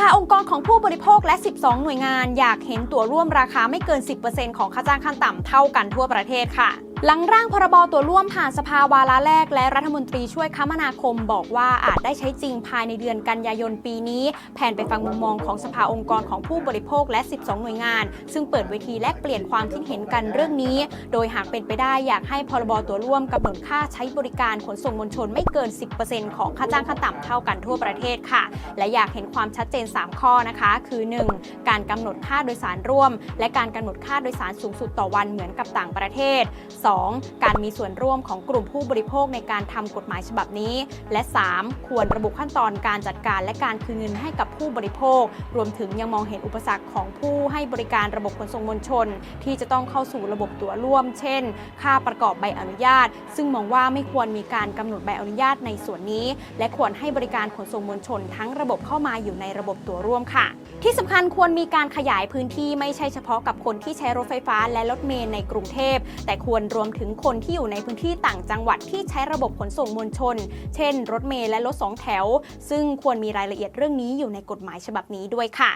ภาองค์กรของผู้บริโภคและ 12 หน่วยงาน อยากเห็นตั๋วร่วมราคาไม่เกิน 10%ของค่าจ้างขั้นต่ำเท่ากันทั่วประเทศค่ะ หลังร่างพรบตัวร่วมผ่านสภาวาระแรก และรัฐมนตรีช่วยคมนาคมบอกว่าอาจได้ใช้จริงภายในเดือนกันยายนปีนี้ แผนไปฟังมุมมองของสภาองค์กรของผู้บริโภคและ 12 หน่วยงาน ซึ่งเปิดเวทีแลกเปลี่ยนความคิดเห็นกันเรื่องนี้ โดยหากเป็นไปได้อยากให้พรบตัวร่วมกำหนดค่าใช้บริการขนส่งมวลชนไม่เกิน 10%ของค่าจ้างขั้นต่ำเท่ากันทั่วประเทศค่ะ และอยากเห็นความชัดเจน 3 ข้อนะคะ คือ 1. การกำหนดค่าโดยสารร่วม และการกำหนดค่าโดยสารสูงสุดต่อวันเหมือนกับต่างประเทศ 2. การมีส่วนร่วมของกลุ่มผู้บริโภคในการทำกฎหมายฉบับนี้ และ 3. ควรระบุขั้นตอนการจัดการและการคืนเงินให้กับผู้บริโภค รวมถึงยังมองเห็นอุปสรรคของผู้ให้บริการระบบขนส่งมวลชน ที่จะต้องเข้าสู่ระบบตั๋วร่วม เช่น ค่าประกอบใบอนุญาต ซึ่งมองว่าไม่ควรมีการกำหนดใบอนุญาตในส่วนนี้ และควรให้บริการขนส่งมวลชน ทั้งระบบเข้ามาอยู่ในระบบตั๋วร่วมค่ะ ที่สำคัญควรมีการขยายพื้นที่ไม่ใช่เฉพาะกับคนที่ใช้รถไฟฟ้าและรถเมล์ในกรุงเทพ แต่ควรรววมถึงคนที่อยู่ในพื้นที่ต่างจังหวัดที่ใช้ระบบขนส่งมวลชน เช่น รถเมล์และรถสองแถว ซึ่งควรมีรายละเอียดเรื่องนี้อยู่ในกฎหมายฉบับนี้ด้วยค่ะ